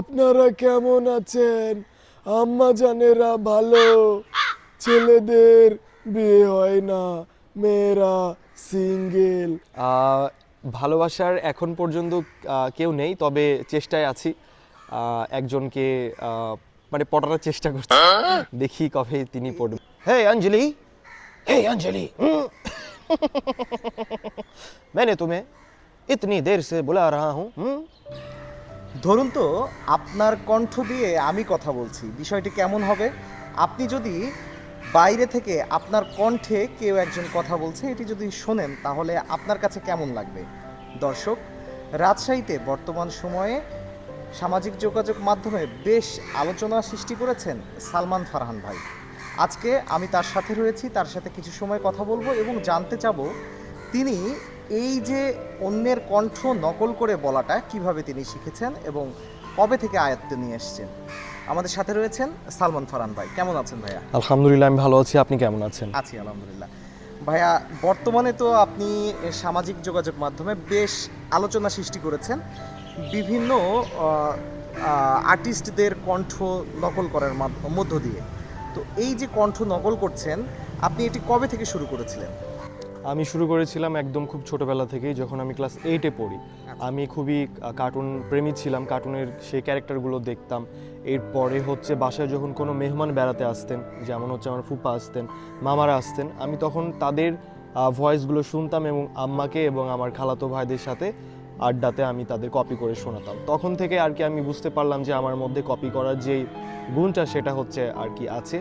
আপনারা কেমন আছেন আম্মা জানেরা ভালো ছেলেদের বিয়ে হয় না মেয়েরা সিঙ্গেল আহ, ভালোবাসার এখন পর্যন্ত আহ, কেউ নেই তবে চেষ্টায় আছি আহ, একজনকে আহ, মানে পটানোর চেষ্টা করছি দেখি কবে তিনি পড়বে হে অঞ্জলি হে অঞ্জলি हम्म। मैंने तुम्हें इतनी देर से बुला रहा हूँ हम्म? ধরুন তো, আপনার কণ্ঠ দিয়ে আমি কথা বলছি, বিষয়টি কেমন হবে? আপনি যদি বাইরে থেকে আপনার কণ্ঠে কেউ একজন কথা বলছে, এটি যদি শোনেন, তাহলে আপনার কাছে কেমন লাগবে? দর্শক, রাজশাহীতে বর্তমান সময়ে সামাজিক যোগাযোগ মাধ্যমে বেশ আলোচনা সৃষ্টি করেছেন সালমান ফারহান ভাই। আজকে আমি তার সাথে রয়েছি, তার সাথে কিছু সময় কথা বলব এবং জানতে চাবো, তিনি এই যে অন্যের কণ্ঠ নকল করে বলাটা কীভাবে তিনি শিখেছেন এবং কবে থেকে আয়ত্তে নিয়ে এসেছেন? আমাদের সাথে রয়েছেন সালমান ফারহান ভাই। কেমন আছেন ভাইয়া? আলহামদুলিল্লাহ আমি ভালো আছি। আপনি কেমন আছেন? আছি আলহামদুলিল্লাহ। ভাইয়া বর্তমানে তো আপনি সামাজিক যোগাযোগ মাধ্যমে বেশ আলোচনা সৃষ্টি করেছেন। বিভিন্ন আর্টিস্টদের কণ্ঠ নকল করার মধ্য দিয়ে। তো এই যে কণ্ঠ নকল করছেন আপনি এটি কবে থেকে শুরু করেছিলেন? আমি শুরু করেছিলাম একদম খুব ছোটবেলা থেকেই যখন আমি ক্লাস এইটে পড়ি। আমি খুবই কার্টুন প্রেমী ছিলাম কার্টুনের সেই ক্যারেক্টারগুলো দেখতাম। এরপরে হচ্ছে বাসায় যখন কোনো মেহমান বেড়াতে আসতেন যেমন হচ্ছে আমার ফুপা আসতেন মামারা আসতেন আমি তখন তাদের ভয়েসগুলো শুনতাম এবং আম্মাকে এবং আমার খালাতো ভাইদের সাথে আড্ডাতে আমি তাদের কপি করে শোনাতাম। তখন থেকে আর কি আমি বুঝতে পারলাম যে আমার মধ্যে কপি করার যেই গুণটা সেটা হচ্ছে আর কি আছে।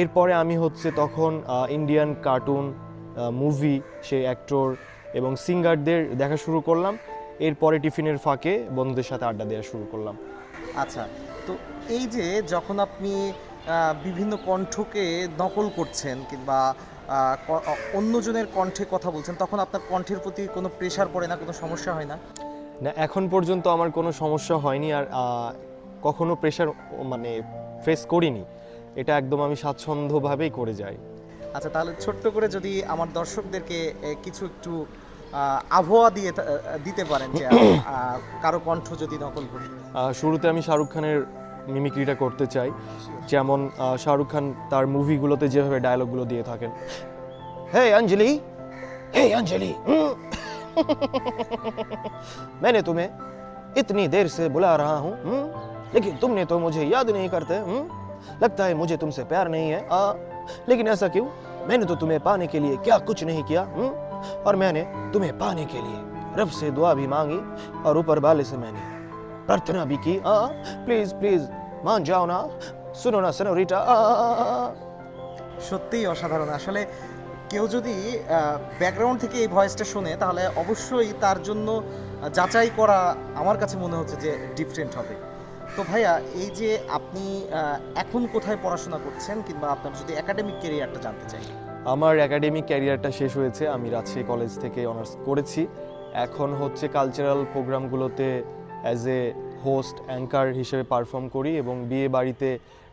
এরপরে আমি হচ্ছে তখন ইন্ডিয়ান কার্টুন মুভি সেই অ্যাক্টর এবং সিঙ্গারদের দেখা শুরু করলাম। এরপরে টিফিনের ফাঁকে বন্ধুদের সাথে আড্ডা দেওয়া শুরু করলাম। আচ্ছা তো এই যে যখন আপনি বিভিন্ন কণ্ঠকে নকল করছেন কিংবা অন্যজনের কণ্ঠে কথা বলছেন তখন আপনার কণ্ঠের প্রতি কোনো প্রেশার পড়ে না কোনো সমস্যা হয় না? না এখন পর্যন্ত আমার কোনো সমস্যা হয়নি আর কখনো প্রেশার মানে ফেস করিনি। এটা একদম আমি স্বাচ্ছন্দ্যভাবেই করে যাই। আচ্ছা তাহলে ছোট্ট করে যদি আমার দর্শকদেরকে এ, কিছু একটু আহ, আবহাওয়া দিয়ে তা- দিতে পারেন যে আহ, কারো কণ্ঠ যদি নকল করি আহ, শুরুতে আমি শাহরুখ খানের মিমিক্রিটা করতে চাই যেমন আহ, শাহরুখ খান তার মুভিগুলোতে যেভাবে ডায়লগগুলো দিয়ে থাকেন হে অঞ্জলি হে অঞ্জলি हम्म। मैंने तुम्हें इतनी देर से बुला रहा हूँ हम्म? लेकिन तुमने तो मुझे याद नहीं करते हम्म? लगता है मुझे तुमसे प्यार नहीं है आ, लेकिन ऐसा क्यों मैंने तो तुम्हें पाने के लिए क्या कुछ नहीं किया हम्म? और मैंने तुम्हें पाने के लिए रब से दुआ भी मांगी और ऊपर वाले से मैंने प्रार्थना भी की आ, प्लीज प्लीज मान जाओ ना सुनो ना सनोरिटा आ, সত্যিই অসাধারণ আসলে কেউ যদি ব্যাকগ্রাউন্ড থেকে এই ভয়েসটা শোনে তাহলে অবশ্যই তার জন্য আহ, যাচাই করা আমার কাছে মনে হচ্ছে যে ডিফারেন্ট হবে তো ভাইয়া এই যে আপনি এখন কোথায় পড়াশোনা করছেন কিংবা আপনার যদি একাডেমিক কেরিয়ারটা জানতে চাই? আমার একাডেমিক ক্যারিয়ারটা শেষ হয়েছে আমি রাজশাহী কলেজ থেকে অনার্স করেছি। এখন হচ্ছে কালচারাল প্রোগ্রামগুলোতে অ্যাজ এ হোস্ট অ্যাঙ্কার হিসেবে পারফর্ম করি এবং বিয়ে বাড়িতে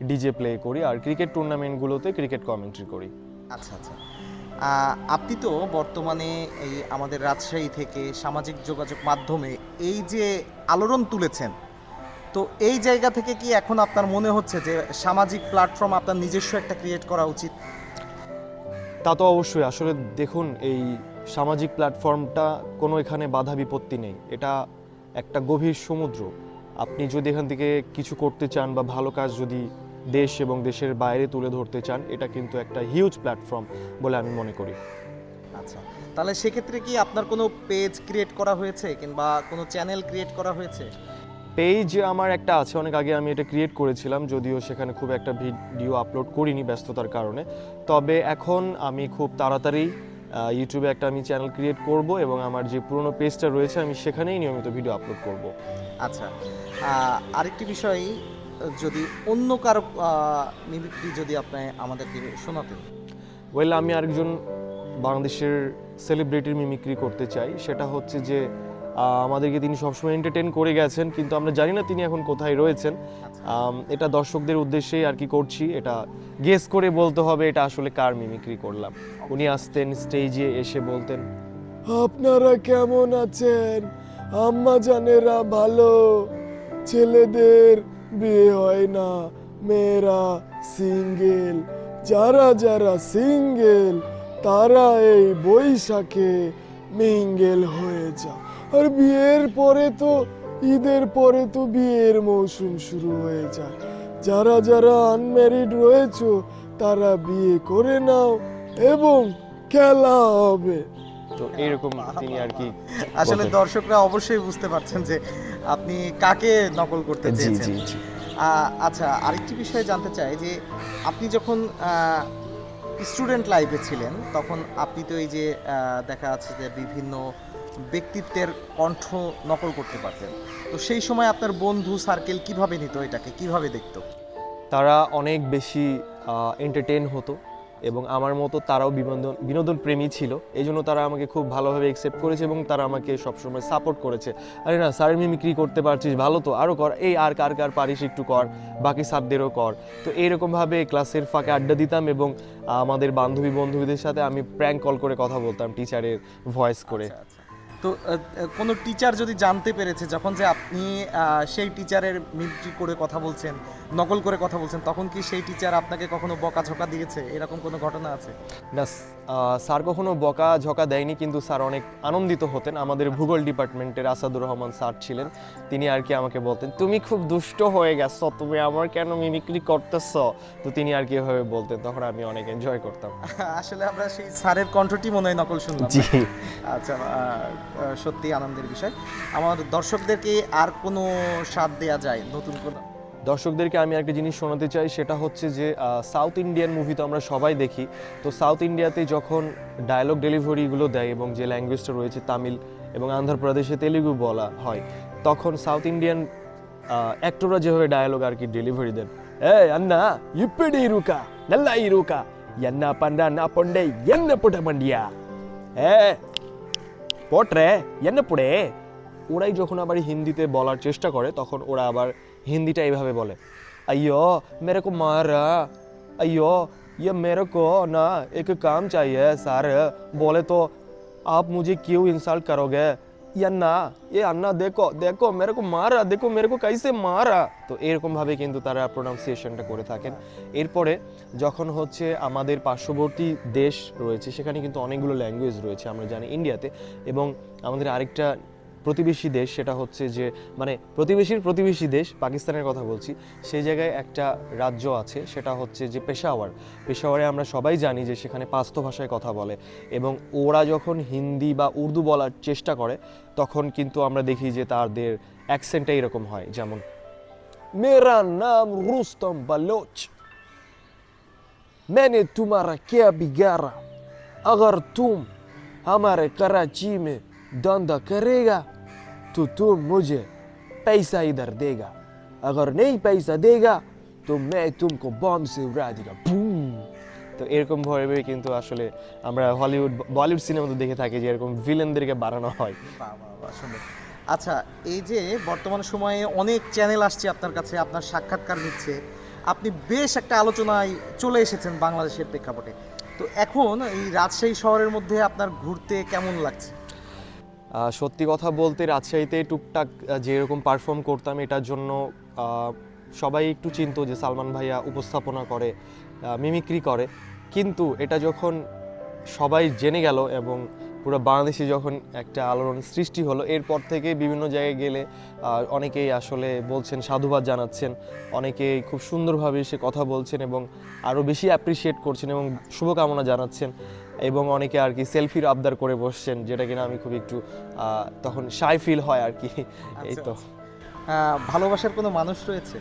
ডিজে প্লে করি আর ক্রিকেট টুর্নামেন্টগুলোতে ক্রিকেট কমেন্ট্রি করি। আচ্ছা আচ্ছা। আপনি তো বর্তমানে এই আমাদের রাজশাহী থেকে সামাজিক যোগাযোগ মাধ্যমে এই যে আলোড়ন তুলেছেন তো এই জায়গা থেকে কি এখন আপনার মনে হচ্ছে যে সামাজিক প্ল্যাটফর্ম আপনার নিজস্ব একটা ক্রিয়েট করা উচিত? তা তো অবশ্যই। আসলে দেখুন এই সামাজিক প্ল্যাটফর্মটা কোনো এখানে বাধা বিপত্তি নেই। এটা একটা গভীর সমুদ্র। আপনি যদি এখান থেকে কিছু করতে চান বা ভালো কাজ যদি দেশ এবং দেশের বাইরে তুলে ধরতে চান এটা কিন্তু একটা হিউজ প্ল্যাটফর্ম বলে আমি মনে করি। আচ্ছা তাহলে সেক্ষেত্রে কি আপনার কোনো পেজ ক্রিয়েট করা হয়েছে কিংবা কোনো চ্যানেল ক্রিয়েট করা হয়েছে? পেজ আমার একটা আছে অনেক আগে আমি এটা ক্রিয়েট করেছিলাম যদিও সেখানে খুব একটা ভিডিও আপলোড করিনি ব্যস্ততার কারণে। তবে এখন আমি খুব তাড়াতাড়ি ইউটিউবে একটা আমি চ্যানেল ক্রিয়েট করব এবং আমার যে পুরনো পেজটা রয়েছে আমি সেখানেই নিয়মিত ভিডিও আপলোড করব। আচ্ছা আরেকটি বিষয় যদি অন্য কারও মিমিক্রি যদি আপনি আমাদেরকে শোনাতেন। ওয়েল আমি আরেকজন বাংলাদেশের সেলিব্রিটির মিমিক্রি করতে চাই সেটা হচ্ছে যে আমাদেরকে তিনি সবসময় এন্টারটেন করে গেছেন, কিন্তু আমরা জানি না তিনি এখন কোথায় রয়েছেন। এটা দর্শকদের উদ্দেশ্যেই আর কি করছি, এটা গেস করে বলতে হবে এটা আসলে কার মিমিক্রি করলাম। উনি আসতেন স্টেজে এসে বলতেন, আপনারা কেমন আছেন? আম্মা জানেরা ভালো, ছেলেদের বিয়ে হয় না, মেয়েরা সিঙ্গেল যারা যারা সিঙ্গেল তারা এই বৈশাখে মিঙ্গেল হয়ে যা আর বিয়ের পরে তো ঈদের পরে তো বিয়ের মৌসুম শুরু হয়ে যায়। যারা যারা আনম্যারিড রয়েছে তারা বিয়ে করে নাও এবং খেলা হবে। তো এইরকম তিনি আর কি আসলে দর্শকরা অবশ্যই বুঝতে পারছেন যে আপনি কাকে নকল করতে চেয়েছেন। আচ্ছা আরেকটি বিষয় জানতে চাই যে আপনি যখন স্টুডেন্ট লাইফে ছিলেন তখন আপনি তো এই যে দেখা যাচ্ছে যে বিভিন্ন ব্যক্তিত্বের কণ্ঠ নকল করতে পারতেন। তো সেই সময় আপনার বন্ধু সার্কেল কীভাবে নিত এটাকে? কীভাবে দেখত? তারা অনেক বেশি এন্টারটেন হতো এবং আমার মতো তারাও বিনোদন বিনোদন প্রেমী ছিল। এই জন্য তারা আমাকে খুব ভালোভাবে একসেপ্ট করেছে এবং তারা আমাকে সবসময় সাপোর্ট করেছে। আরে না স্যার মিমিক্রি করতে পারছিস ভালো তো আরও কর। এই আর কার কার পারিস একটু কর বাকি সাবদেরও কর। তো এইরকমভাবে ক্লাসের ফাঁকে আড্ডা দিতাম এবং আমাদের বান্ধবী বন্ধুদের সাথে আমি প্র্যাঙ্ক কল করে কথা বলতাম টিচারের ভয়েস করে। আচ্ছা, আচ্ছা। তো কোনো টিচার যদি জানতে পেরেছে যখন যে আপনি সেই টিচারের মিমিক্রি করে কথা বলছেন, নকল করে কথা বলছেন, তখন কি সেই টিচার আপনাকে কখনো বকাঝকা দিয়েছে? এরকম কোনো ঘটনা আছে? না স্যার কখনো বকা ঝকা দেয়নি কিন্তু স্যার অনেক আনন্দিত হতেন। আমাদের ভূগোল ডিপার্টমেন্টের আসাদুর রহমান স্যার ছিলেন। তিনি আর কি আমাকে বলতেন তুমি খুব দুষ্ট হয়ে গেছো তুমি আমার কেন মিমিক্রি করতেছ? তো তিনি আর কি এভাবে বলতেন তখন আমি অনেক এনজয় করতাম। আসলে আমরা সেই স্যারের কণ্ঠটি মনে হয় নকল শুনলাম। জি। আচ্ছা সত্যি আনন্দের বিষয়। আমার দর্শকদেরকে আর কোনো স্বাদ দেয়া যায় নতুন কোনো দর্শকদেরকে আমি একটা জিনিস শোনাতে চাই, সেটা হচ্ছে যে সাউথ ইন্ডিয়ান মুভি তো আমরা সবাই দেখি। তো সাউথ ইন্ডিয়াতে যখন ডায়লগ ডেলিভারিগুলো দেয় এবং যে ল্যাঙ্গুয়েজটা রয়েছে তামিল এবং আন্ধ্রপ্রদেশে তেলেগু বলা হয়, তখন সাউথ ইন্ডিয়ান অ্যাক্টররা যেভাবে ডায়লগ আর কি ডেলিভারি দেন এ আন্না ইপিডি ইরুকা নাল্লা ইরুকা என்ன பண்ற நான் பொண்டே என்ன புட்ட மண்டியா এ, পোট্রে এন্না পুড়ে। ওরাই যখন আবার হিন্দিতে বলার চেষ্টা করে, তখন ওরা আবার হিন্দিটা এইভাবে বলে अयो मेरे को मारा अयो ये मेरे को ना एक काम चाहिए सर बोले तो आप मुझे क्यों इंसल्ट करोगे ये अन्ना ये अन्ना देखो देखो मेरे को मारा देखो मेरे को कैसे मारा তো এরকমভাবে কিন্তু তারা প্রোনাউন্সিয়েশনটা করে থাকেন এরপরে যখন হচ্ছে আমাদের পার্শ্ববর্তী দেশ রয়েছে সেখানে কিন্তু অনেকগুলো ল্যাঙ্গুয়েজ রয়েছে আমরা জানি ইন্ডিয়াতে এবং আমাদের আরেকটা প্রতিবেশী দেশ সেটা হচ্ছে যে মানে প্রতিবেশীর প্রতিবেশী দেশ পাকিস্তানের কথা বলছি সেই জায়গায় একটা রাজ্য আছে সেটা হচ্ছে যে পেশাওয়ার পেশাওয়ারে আমরা সবাই জানি যে সেখানে পাস্তো ভাষায় কথা বলে এবং ওরা যখন হিন্দি বা উর্দু বলার চেষ্টা করে তখন কিন্তু আমরা দেখি যে তাদের অ্যাকসেন্টটা এরকম হয় যেমন मेरा नाम रुस्तम बलोच मैंने तुम्हारा क्या बिगाड़ा अगर तुम हमारे कराची में धंधा करेगा तो तुम मुझे पैसा इधर देगा अगर नहीं पैसा देगा तो मैं तुमको बॉम्ब से उड़ा देगा बूम তো এরকম ভাবে কিন্তু আসলে আমরা হলিউড বলিউড সিনেমাতে দেখে থাকি যে এরকম ভিলেনদেরকে বাড়ানো হয় বাহ, বাহ, বাহ, সুন্দর। আচ্ছা এই যে বর্তমান সময়ে অনেক চ্যানেল আসছে আপনার কাছে আপনার সাক্ষাৎকার নিচ্ছে আপনি বেশ একটা আলোচনায় চলে এসেছেন বাংলাদেশের প্রেক্ষাপটে তো এখন এই রাজশাহী শহরের মধ্যে আপনার ঘুরতে কেমন লাগছে আহ, সত্যি কথা বলতে রাজশাহীতে টুকটাক যেরকম পারফর্ম করতাম এটার জন্য সবাই একটু চিন্ত যে সালমান ভাইয়া উপস্থাপনা করে মিমিক্রি করে। কিন্তু এটা যখন সবাই জেনে গেল এবং পুরো বাংলাদেশে যখন একটা আলোড়ন সৃষ্টি হলো এরপর থেকে বিভিন্ন জায়গায় গেলে অনেকেই আসলে বলছেন সাধুবাদ জানাচ্ছেন অনেকেই খুব সুন্দরভাবে সে কথা বলছেন এবং আরও বেশি অ্যাপ্রিসিয়েট করছেন এবং শুভকামনা জানাচ্ছেন এবং অনেকে আর কি সেলফির আবদার করে বসছেন যেটা কিনা আমি খুব একটু তখন সাই ফিল হয় আর কি। এই তো। ভালোবাসার কোনো মানুষ রয়েছে?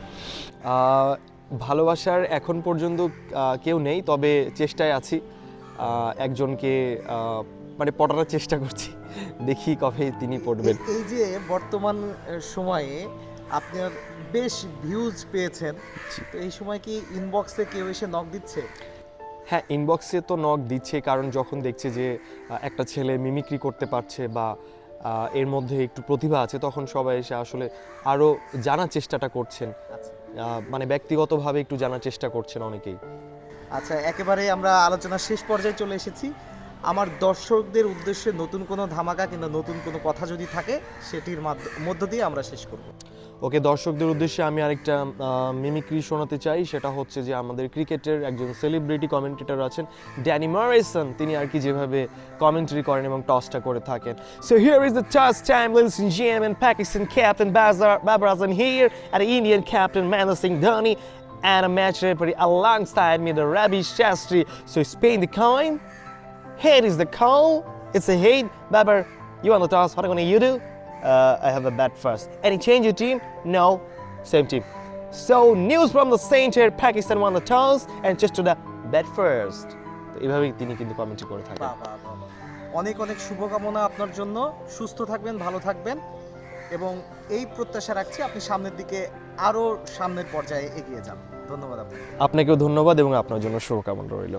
ভালোবাসার এখন পর্যন্ত কেউ নেই তবে চেষ্টায় আছি একজনকে মানে পটানোর চেষ্টা করছি। দেখি কবে তিনি পড়বেন। এই- যে বর্তমান সময়ে আপনার বেশ ভিউজ পেয়েছেন। তো এই সময় কি ইনবক্সে কেউ এসে নক দিচ্ছে? হ্যাঁ ইনবক্সে তো নক দিচ্ছে কারণ যখন দেখছে যে একটা ছেলে মিমিক্রি করতে পারছে বা এর মধ্যে একটু প্রতিভা আছে তখন সবাই এসে আসলে আরও জানার চেষ্টাটা করছেন। আচ্ছা। মানে ব্যক্তিগতভাবে একটু জানার চেষ্টা করছেন অনেকেই। আচ্ছা একেবারে আমরা আলোচনার শেষ পর্যায়ে চলে এসেছি। আমার দর্শকদের উদ্দেশ্যে নতুন কোনো ধামাকা কিংবা নতুন কোনো কথা যদি থাকে, সেটির মাধ্য- দিয়ে আমরা শেষ করব। ওকে, দর্শকদের উদ্দেশ্যে আমি আরেকটা মিমিক্রি শোনাতে চাই। সেটা হচ্ছে যে আমাদের ক্রিকেটের একজন সেলিব্রিটি কমেন্টেটর আছেন ড্যানি মারিসন তিনি আর কি যেভাবে কমেন্ট্রি করেন এবং টসটা করে থাকেন। So here is the time লিটস in GM and Pakistan captain Babar here and Indian captain Mahendra Singh Dhoni, and a match referee alongside me, the Ravi Shastri. So Spain the coin. Head is the call. It's a head. Babar, you want the toss? What are you do? Uh, I have a bet first. Any change your team? No. Same team. So news from the Saint here, Pakistan won the toss and just to the bet first. তো এইভাবেই তিনি কিন্তু commentary করে থাকেন। অনেক অনেক শুভকামনা আপনার জন্য সুস্থ থাকবেন ভালো থাকবেন এবং এই প্রত্যাশা রাখছি আপনি সামনের দিকে আরও সামনের পর্যায়ে এগিয়ে যান ধন্যবাদ আপনাকে আপনাকেও ধন্যবাদ এবং আপনার জন্য শুভকামনা রইল